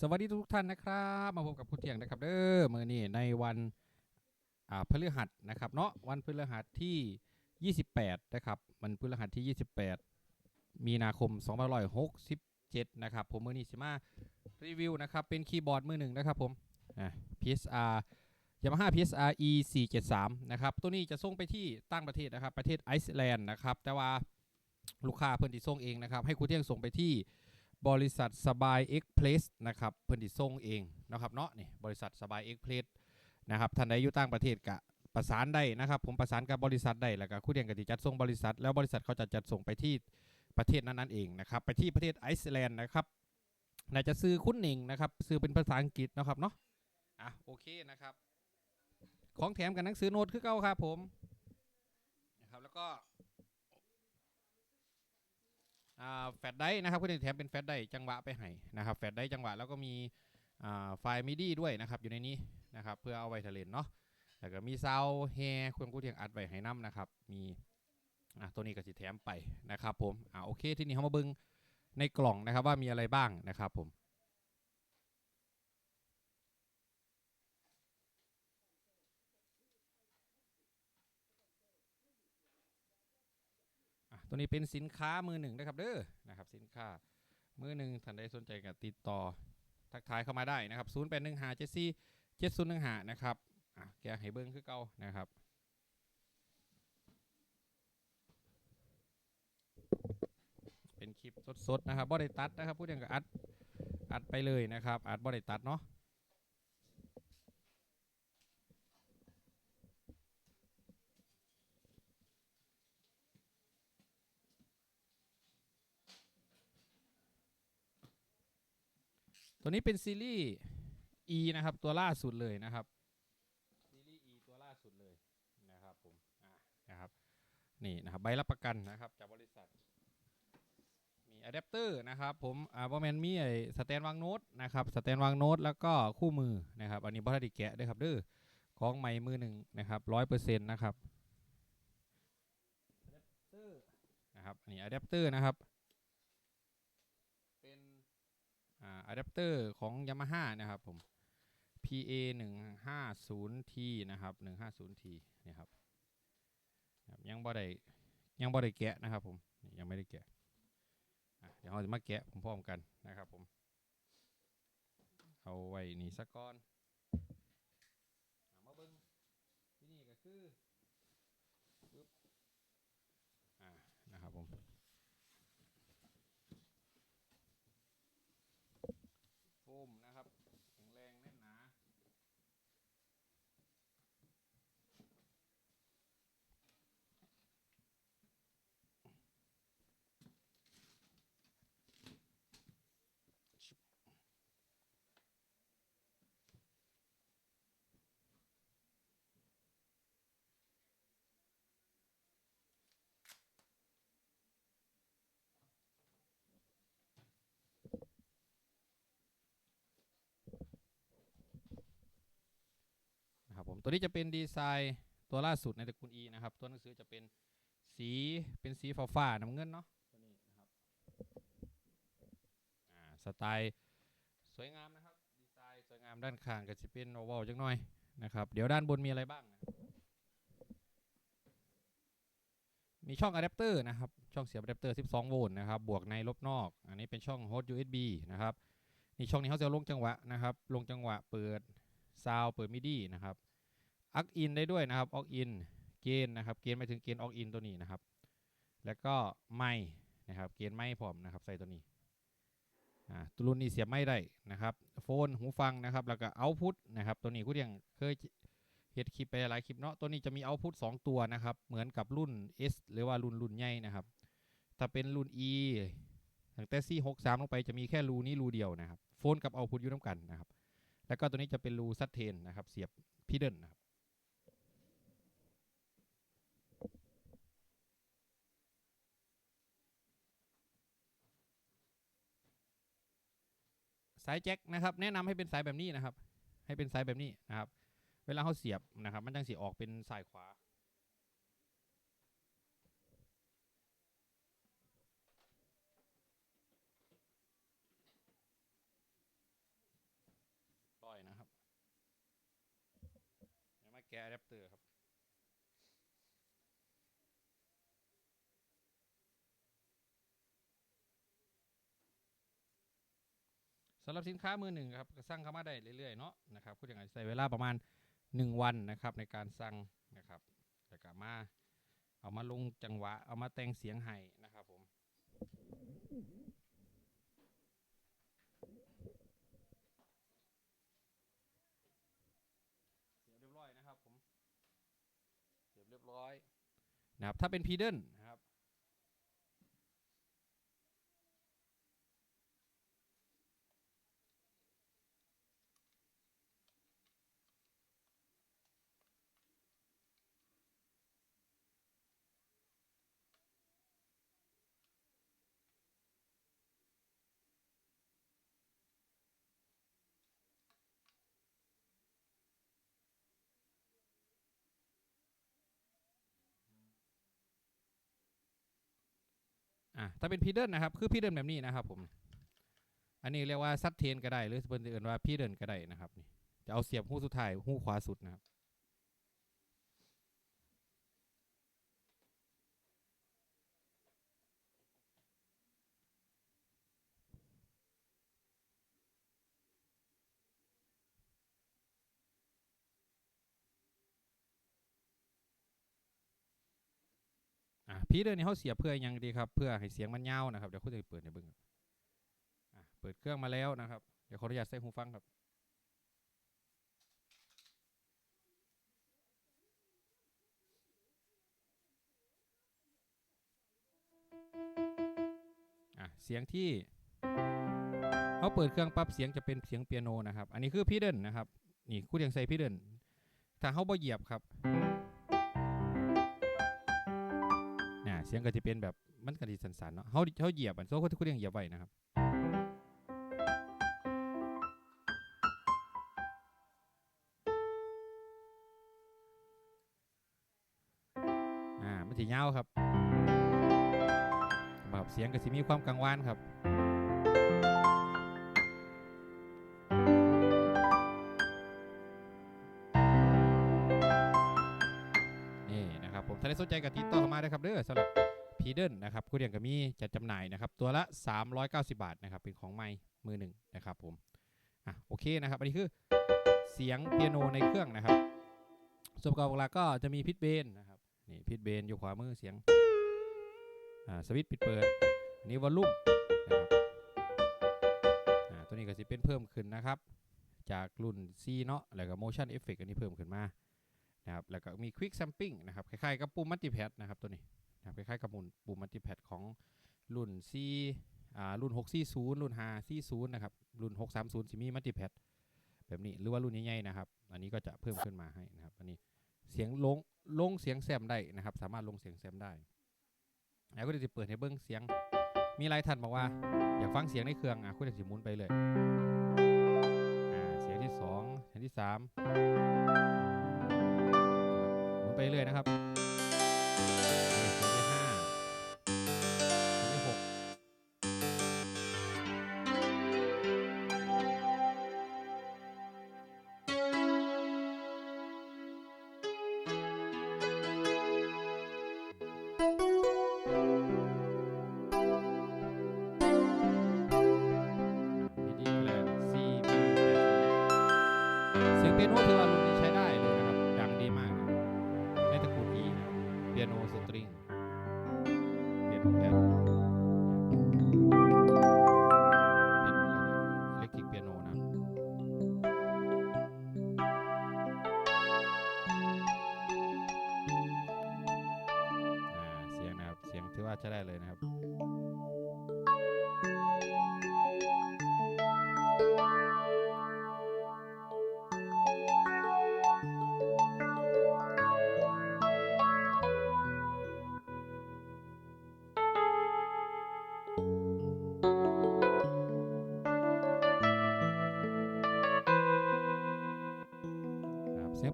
สวัสดีทุกท่านนะครับ มาพบกับผู้เที่ยงนะครับเด้อมื่อนี้ในวันอ่าพฤหัสนะครับเนาะวันพฤหัสที่ 28 นะครับวันพฤหัสที่ 28 มีนาคม2567 นะครับ ผมมื่อนี้สิมารีวิวนะครับ เป็นคีย์บอร์ดมือหนึ่งนะครับผมอ่า PSR Yamaha PSR E 473นะครับ ตัวนี้จะส่งไปที่ต่างประเทศนะครับ ประเทศไอซ์แลนด์นะครับ แต่ว่าลูกค้าเพิ่อนที่ส่งเองนะครับ ให้ครูเที่ยงส่งไปที่ บริษัทสบายเอ็กเพลสนะครับเพิ่นที่ส่งเองนะครับเนาะนี่บริษัทสบายเอ็กเพลสนะครับท่านใดอยู่ต่างประเทศกะประสานได้นะครับ ผมประสานกับบริษัทได้แล้วก็คู่เดียงกติจัดส่งบริษัท แล้วบริษัทเขาจะจัดส่งไปที่ประเทศนั้นๆเองนะครับ ไปที่ประเทศไอซ์แลนด์นะครับน่าจะซื้อคุณหนิงนะครับซื้อเป็นภาษาอังกฤษนะครับเนาะอะโอเคนะครับ ของแถมกับหนังสือโน้ตคือเก่าครับผมนะครับแล้วก็ แฟดได้นะครับก็จะแถมเป็นแฟดได้จังหวะไปให้นะครับแฟดได้จังหวะแล้วก็มีไฟล์มิดี้ด้วยนะครับอยู่ในนี้นะครับเพื่อเอาไว้ทะเลนเนาะแล้วก็มีซาวแฮเครื่องกูเทียงอัดไว้ให้น้ำนะครับมีอะตัวนี้ก็จะแถมไปนะครับผมอ่าโอเค ที่นี่เขามาเบิ้งในกล่องนะครับว่ามีอะไรบ้างนะครับผม ตัวนี้เป็นสินค้ามือหนึ่งนะครับเด้อนะครับสินค้ามือหนึ่งท่านใดสนใจก็ติดต่อทักทายเข้ามาได้นะครับ0 8 1 5 7 4 7 0 1 5นะครับอะแกให้เบิ้งคือเก่านะครับเป็นคลิปสดๆนะครับบ่ได้ตัดนะครับพูดอย่างกับอัดอัดไปเลยนะครับอัดบ่ได้ตัดเนาะ ตัวนี้เป็นซีรีส์ E นะครับ ตัวล่าสุดเลยนะครับ ซีรีส์ E ตัวล่าสุดเลยนะครับผมอะนะครับนี่นะครับใบรับประกันนะครับจากบริษัท มีอะแดปเตอร์นะครับผมอ่าบอแมนมีไอ้สแตนวางโน้ตนะครับสแตนวางโน้ตแล้วก็คู่มือนะครับ อันนี้บอทัดแกะด้วยครับเด้อของใหม่มือหนึ่งนะครับร้อยเปอร์เซ็นต์นะครับอะแดปเตอร์นะครับอันนี้อะแดปเตอร์นะครับเป็น อะแดปเตอร์ของ Yamaha นะครับผม PA 150T นะครับ 150T นี่ครับครับยังบ่ได้ยังบ่ได้แกะนะครับผมยังไม่ได้แกะะเดี๋ยวเราจะมาแกะพร้อมๆกันนะครับผม เอาไว้นี่สักก้อนอะมาเบิ้งที่นี่ก็คือปึ๊บอ่านะครับผมโฟมนะครับแข็งแรงแน่นหนานะครับผม ตัวนี้จะเป็นดีไซน์ตัวล่าสุดในตระกูล E นะครับ ตัวหนังสือจะเป็นสีเป็นสีฟ้าๆน้ำเงินเนาะตัวนี้นะครับอ่าสไตล์สวยงามนะครับดีไซน์สวยงามด้านข้างก็จะเป็นโอเวลจังหน่อยนะครับเดี๋ยวด้านบนมีอะไรบ้าง มีช่องอะแดปเตอร์นะครับช่องเสียบอะแดปเตอร์ 12 โวลต์นะครับบวกในลบนอก อันนี้เป็นช่อง Hot USB นะครับนี่ช่องนี้เขาจะลงจังหวะนะครับลงจังหวะเปิดซาวเปิดมิดีนะครับ อักอินได้ด้วยนะครับออกอินเกณฑ์นะครับเกณฑ์ไปถึงเกณฑ์ออกอินตัวนี้นะครับ แล้วก็ไม้นะครับเกณฑ์ไม้พร้อมนะครับใส่ตัวนี้อ่าตัวรุ่นนี้เสียบไม้ได้นะครับ โฟนหูฟังนะครับ แล้วก็เอาพุทนะครับตัวนี้คุณยังเคยเห็ดคลิปไปหลายคลิปเนาะตัวนี้จะมีเอาพุท2ตัวนะครับ เหมือนกับรุ่น S หรือว่ารุ่นรุ่นใหญ่นะครับ ถ้าเป็นรุ่น E ตั้งแต่ C63 ลงไปจะมีแค่รูนี้รูเดียวนะครับ โฟนกับเอาพุทอยู่น้ำกันนะครับ แล้วก็ตัวนี้จะเป็นรูซัดเทนนะครับ เสียบพีเดิลนะครับ สายแจ็คนะครับ แนะนำให้เป็นสายแบบนี้นะครับ ให้เป็นสายแบบนี้นะครับ เวลาเขาเสียบนะครับ มันจังสีออกเป็นสายขวาปล่อยนะครับเดี๋มาแกะอะแดปเตอร์ครับ สำหรับสินค้ามือหนึ่งครับก็สั่งเข้ามาได้เรื่อยๆเนาะนะครับคุณอย่างไรใส่เวลาประมาณ 1 วันนะครับในการสั่งนะครับแล้วก็มาเอามาลงจังหวะ เอามาแต่งเสียงให้นะครับผมเสียบเรียบร้อยนะครับผมเสียบเรียบร้อยนะครับถ้าเป็นพีเดิล ถ้าเป็นพีเดิลนะครับ คือพีเดิลแบบนี้นะครับผม อันนี้เรียกว่าซัดเทนก็ได้ หรือเป็นอื่นว่าพีเดิลก็ได้นะครับนี่จะเอาเสียบหูสุดท้ายหูขวาสุดนะครับ พีเดิลนี่เขาเสียเพื่อหยังดีครับ เพื่อให้เสียงมันยาวนะครับเดี๋ยวคุณจะเปิดในเบิ้งครับอะเปิดเครื่องมาแล้วนะครับ เดี๋ยวขออนุญาตใส่หูฟังครับเสียงที่เขาเปิดเครื่องปั๊บเสียงจะเป็นเสียงเปียโนนะครับ อันนี้คือพีเดิลนะครับ นี่คุณยังใส่พีเดิลถ้าเขาบ่เหยียบครับ สียงก็จะเป็นแบบมันก็สิสันๆเนาะเขาเขาเหยียบอันโซ่คุณยังเหยียบไว้นะครับอ่ามันจะยาวครับแบบเสียงก็จะมีความกังวานครับ นี่นะครับผมถ้าได้สนใจก็ติดต่อเข้ามาได้ครับเด้อสำหรับ พีเดิลนะครับคุณเดียงก็มีจัดจำหน่ายนะครับ ตัวละ 390 บาทนะครับ เป็นของใหม่มือหนึ่งนะครับผมอะโอเคนะครับ อันนี้คือเสียงเปียโนในเครื่องนะครับ ส่วนประกอบหลักก็จะมีพิทเบนนะครับนี่พิทเบนอยู่ขวามือเสียงอ่าสวิตช์ปิดเปิด อันนี้วอลลุ่มนะครับอ่าตัวนี้ก็จะเป็นเพิ่มขึ้นนะครับ จากรุ่น C เนาะแล้วก็ motion effect อันนี้เพิ่มขึ้นมานะครับแล้วก็มี Quick Sampling นะครับคล้ายๆกับปุ่มมัลติแพดนะครับตัวนี้ นะครับคล้ายๆกับปุ่มปุ่มมัลติแพดของรุ่น C อ่ารุ่น 640 รุ่น 540 นะครับ รุ่น 630สิมีมัลติแพดแบบนี้หรือว่ารุ่นใหญ่ๆนะครับ อันนี้ก็จะเพิ่มขึ้นมาให้นะครับ อันนี้เสียงลงลงเสียงแซมได้นะครับ สามารถลงเสียงแซมได้ แล้วก็จะเปิดให้เบิ้งเสียง มีหลายท่านบอกว่าอยากฟังเสียงในเครื่องอะคุณจะสิหมุนไปเลยอ่าเสียงที่สองเสียงที่สามหมุนไปเรื่อยนะครับ เสียงเปียโนถือว่ารุ่นนี้ใช้ได้เลยนะครับ ดังดีมากในตระกูล E นะเปียโนสตริงเปียโนแพดเป็นอิเล็กทิกเปียโนนะเสียงนะเสียงถือว่าใช้ได้เลยนะครับ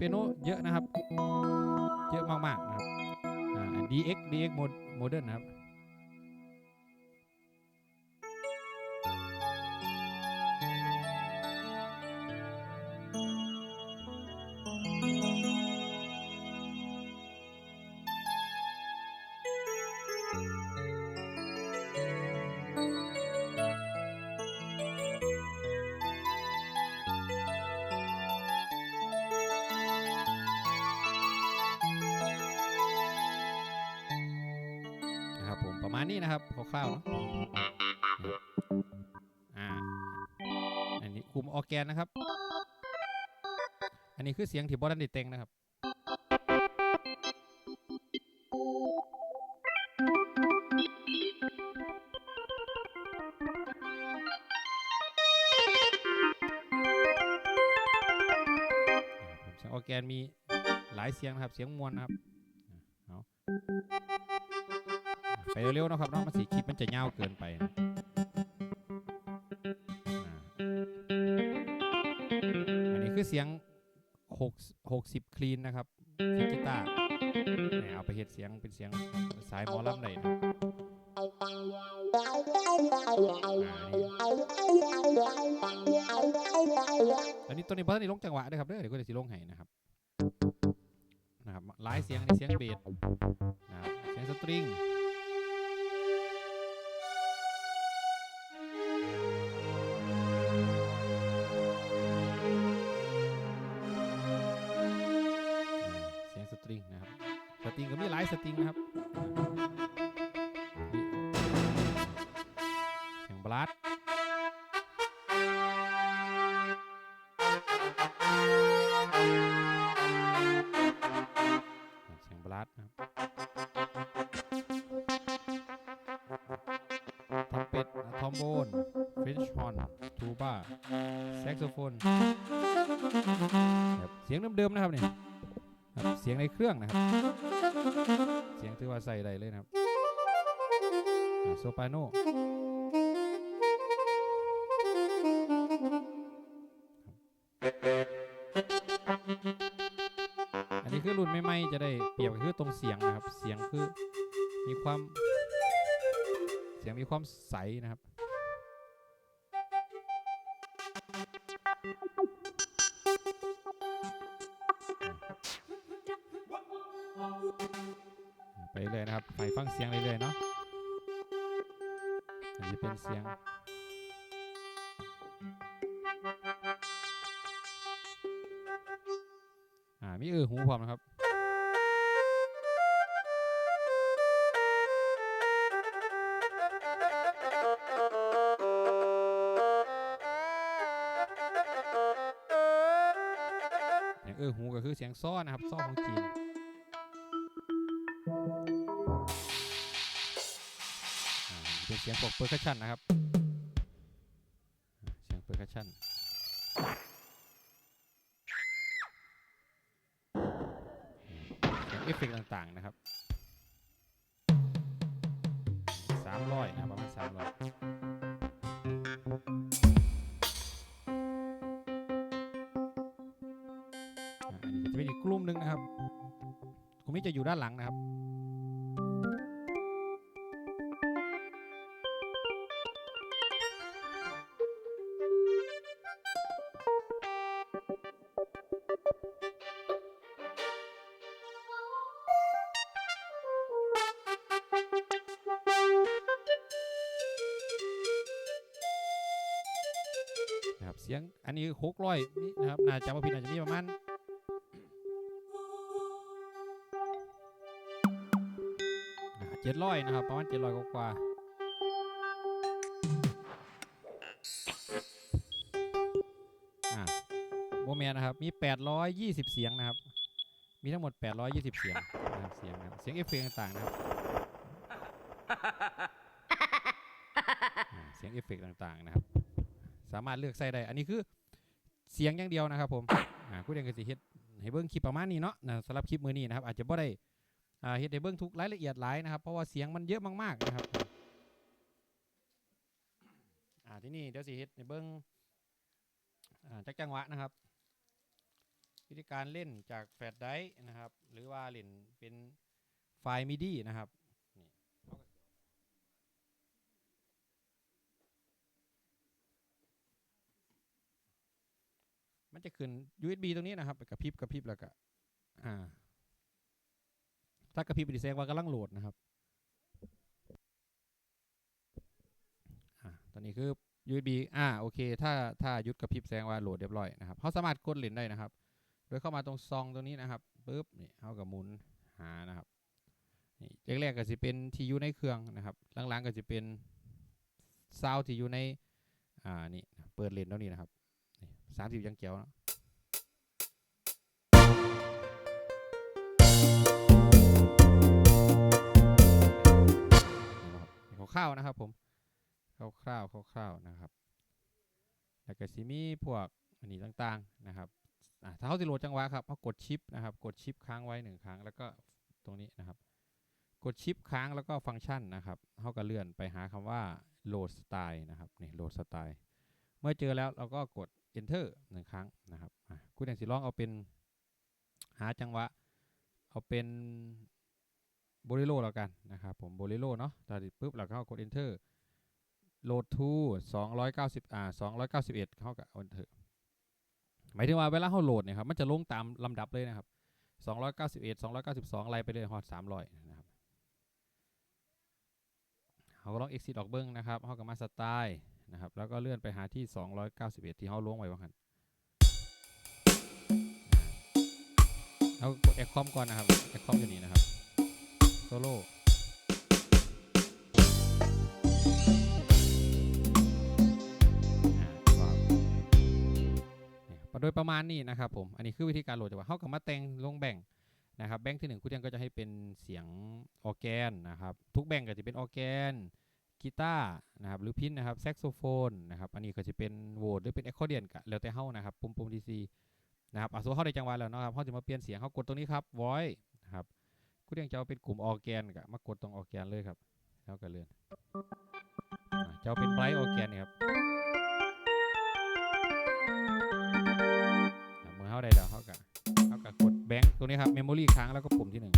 เปียโนเยอะนะครับ เยอะมากๆนะครับ DX DX model นะครับ คร่าวๆเนะอ่าอันนี้กลุ่มออแกนนะครับ อันนี้คือเสียงที่บอดันดิเต็งนะครับเสียงออแกนมีหลายเสียงนะครับ เสียงมวลนะครับ เอา เร็วๆนะครับเนาะมันสีคลิปมันจะยาวเกินไปนะอันนี้คือเสียง6 60คลีนนะครับเสียงกีตาร์เนี่ยเอาไปเฮ็ดเสียงเป็นเสียงสายหมอลำได้นะอ่านี่อันนี้ตัวนี้เพราะนี่ลงจังหวะด้วยครับเด้อเดี๋ยวก็จะสิลงให้นะครับนะครับหลายเสียงอันเสียงเบสนะครับเสียงสตริง สตริงนะครับเสียงบลัดเสียงบลัดนะครับทำเป็ดทอมโบนฟรนช์ฮอนทูบาแซกโซโฟนเสียงเดิมๆนะครับเนี่ยเสียงในเครื่องนะครับ เสียงถือว่าใส่ได้เลยนะครับโซปาโนอันนี้คือรุ่นใหม่ๆจะได้เปรียบคือตรงเสียงนะครับ เสียงคือมีความ เสียงมีความใสนะครับ ไปฟังเสียงเรื่อยๆเนาะอันนี้เป็นเสียงอ่ามีเออหูพร้อมนะครับเออหูก็คือเสียงซ้อนะครับซ้อของจีน เสียงพวกเปอร์คัชชันนะครับ เสียงเปอร์คัชชันเสียงเอฟเฟกต์ต่างๆนะครับสามร้อยนะครับประมาณสามร้อยอันนี้จะเป็นอีกกลุ่มหนึ่งนะครับกลุ่มนี้จะอยู่ด้านหลังนะครับ อันนี้หกร้อยนะครับน่าจะว่าผิดอาจจะมีประมาณเจ็ดร้อยนะครับประมาณเจ็ดร้อยกว่าโบแมนนะครับมีแปดร้อยยี่สิบเสียงนะครับ มีทั้งหมดแปดร้อยยี่สิบเสียงนะครับเสียงนะเสียงเอฟเฟกต์ต่างๆนะครับเสียงเอฟเฟกต์ต่างๆนะครับ สามารถเลือกใส่ได้ อันนี้คือ สียงอย่างเดียวนะครับผมอ่าผู้เรียนก็สิเฮ็ดให้เบิ่งคลิปประมาณนี้เนาะนะสำหรับคลิปมื้อนี้นะครับอาจจะบ่ได้อ่าเฮ็ดให้เบิ่งทุกรายละเอียดหลายนะครับเพราะว่าเสียงมันเยอะมากๆนะครับอ่าที่นี่เดี๋ยวสิเฮ็ดให้เบิ่งอ่าจักจังหวะนะครับ วิธีการเล่นจากแฟลชไดร์นะครับ หรือว่าเล่นเป็นไฟล์มิดีนะครับนี่เอาก็ มันจะขึ้น USB ตรงนี้นะครับกระพริบกระพริบแล้วก็อ่า ถ้ากระพริบดีแสดงว่ากำลังโหลดนะครับอ่าตอนนี้คือ USB อ่าโอเค ถ้าถ้าหยุดกระพริบแสดงว่าโหลดเรียบร้อยนะครับเขาสามารถกดเล่นได้นะครับ โดยเข้ามาตรงซองตรงนี้นะครับปึ๊บนี่เขากับหมุนหานะครับนี่แรกๆก็สิเป็นที่อยู่ในเครื่องนะครับหลังๆก็สิเป็นซาวที่อยู่ในอ่านี่เปิดเลนแล้วนี่นะครับ สามสิบยังเกียวนะครับคร่าวๆนะครับผมคร่าวๆคร่าวๆนะครับแล้วก็สิมีพวกอันนี้ต่างๆนะครับอ่าถ้าเขาสิโหลดจังหวะครับเขากดชิปนะครับ กดชิปค้างไว้หนึ่งครั้งแล้วก็ตรงนี้นะครับ กดชิปค้างแล้วก็ฟังก์ชันนะครับเขาก็เลื่อนไปหาคำว่า load style นะครับนี่ load style เมื่อเจอแล้วเราก็กด enter หนึ่งครั้งนะครับคุณอย่างสิลองเอาเป็นหาจังหวะ เอาเป็นโบเลโรแล้วกันนะครับผมโบเลโรเนาะตอนนี้ปุ๊บเราก็กด enter load to 290อ่า291 เข้ากับ enter หมายถึงว่าเวลาเขาโหลดเนี่ยครับมันจะลงตามลำดับเลยนะครับ 291 292ไล่ไปเลยฮอด300นะครับเขาก็ลอง exit ออกเบิ้งนะครับเขาก็มาสไตล์ นะครับ แล้วก็เลื่อนไปหาที่ 291 ที่เขาล้วงไว้ว่าหันเรากด ecom ก่อนนะครับ ecom อยู่นี่นะครับ solo อ่าก็เนี่ยโดยประมาณนี้นะครับผม อันนี้คือวิธีการโหลดจากว่าเขาก็มาแต่งลงแบ่งนะครับ แบ่งที่หนึ่งคุณเทียนก็จะให้เป็นเสียงออแกนนะครับ ทุกแบ่งก็จะเป็นออแกน กีตาร์นะครับหรือพินนะครับแซกโซโฟนนะครับอันนี้ก็จะเป็นโหวตหรือเป็นเอคคอร์เดียนก็แล้วแต่เฮานะครับปุ่มปุ่มดีซีนะครับอะสมมุติเฮาได้จังหวะแล้วเนาะครับเฮาจะมาเปลี่ยนเสียงเฮากดตรงนี้ครับ voice นะครับคุณยังจะเอาเป็นกลุ่มออร์แกนก็มากดตรงออร์แกนเลยครับแล้วก็เลื่อนอะจะเอาเป็นไบรท์ออร์แกนนะครับเมื่อเฮาได้แล้วเฮาก็เฮาก็กดแบงค์ตรงนี้ครับเมมโมรี่ค้างแล้วก็ปุ่มที่หนึ่ง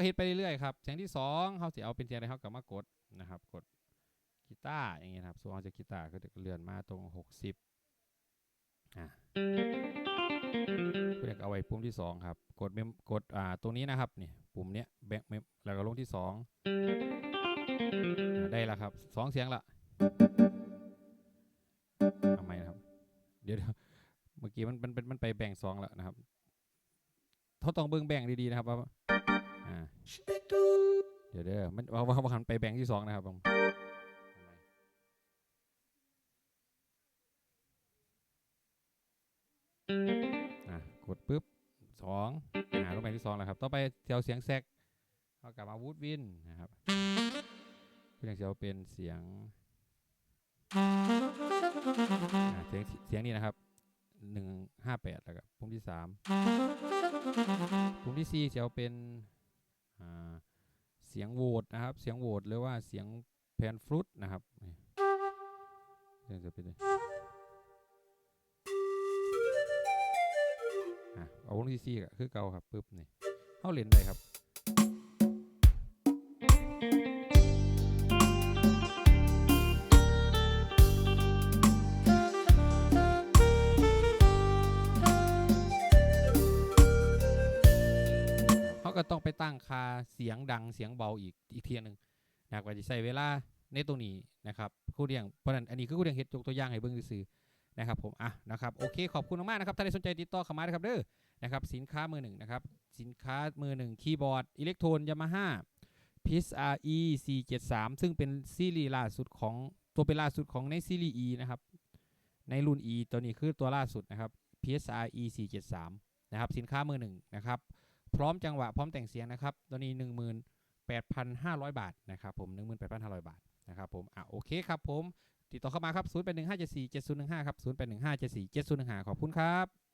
ก็เฮ็ดไปเรื่อยๆครับเสียงที่สองเขาสิเอาเป็นเสียงอะไรเขาก็มากดนะครับกดกีตาร์อย่างเงี้ยครับส่วนเขาจะกีตาร์ก็จะเลื่อนมาตรงหกสิบอะเรียกเอาไว้ปุ่มที่สองครับ กดเมมกดอ่าตรงนี้นะครับนี่ปุ่มเนี้ยแบงเมมแล้วก็ลงที่สองได้แล้วครับสองเสียงละทำไมนะครับ เดี๋ยวเมื่อกี้มันมันมันมันไปแบ่งสองแล้วนะครับเขาต้องเบิ่งแบ่งดีๆนะครับว่า เดี๋ยวเด้อมันว่าว่าหันไปแบงค์ที่สองนะครับผมอะกดปุ๊บสองอ่าลงไปที่สองแล้วครับ ต่อไปเสียวเสียงแซกเอากลับมาวูดวินนะครับคุณยากจะเอาเป็นเสียงเสียงเสียงนี้นะครับหนึ่งห้าแปดแล้วก็ปุ่มที่สามปุ่มที่สี่จะเอาเป็น เสียงโหวตนะครับ เสียงโหวตหรือว่าเสียงแพนฟลุตนะครับเสียงจะเป็นยังอะเอาวงที่สี่ก็คือเก่าครับปึ๊บนี่เข้าเล่นได้ครับ เสียงดังเสียงเบาอีกอีกเทียหนึ่งนะครับว่าจะใช้เวลาในตรงนี้นะครับคู่เดียงเพราะนั้นอันนี้คือคู่เดียงเฮ็ดยกตัวอย่างให้เบิ่งซื่อนะครับผมอะนะครับโอเคขอบคุณมากนะครับถ้าใครสนใจติดต่อเข้ามานะครับเด้อนะครับสินค้ามือหนึ่งนะครับสินค้ามือหนึ่งคีย์บอร์ดอิเล็กโทนยามาฮ่า PSRE 473ซึ่งเป็นซีรีส์ล่าสุดของตัวเป็นล่าสุดของในซีรีส์ E นะครับในรุ่น E ตัวนี้คือตัวล่าสุดนะครับ PSRE 473นะครับสินค้ามือหนึ่งนะครับ พร้อมจังหวะพร้อมแต่งเสียงนะครับ ตัวนี้ 18,500 บาทนะครับผม 18,500 บาทนะครับผม อะโอเคครับผม ติดต่อเข้ามาครับ 0815747015 ครับ 0815747015 ขอบคุณครับ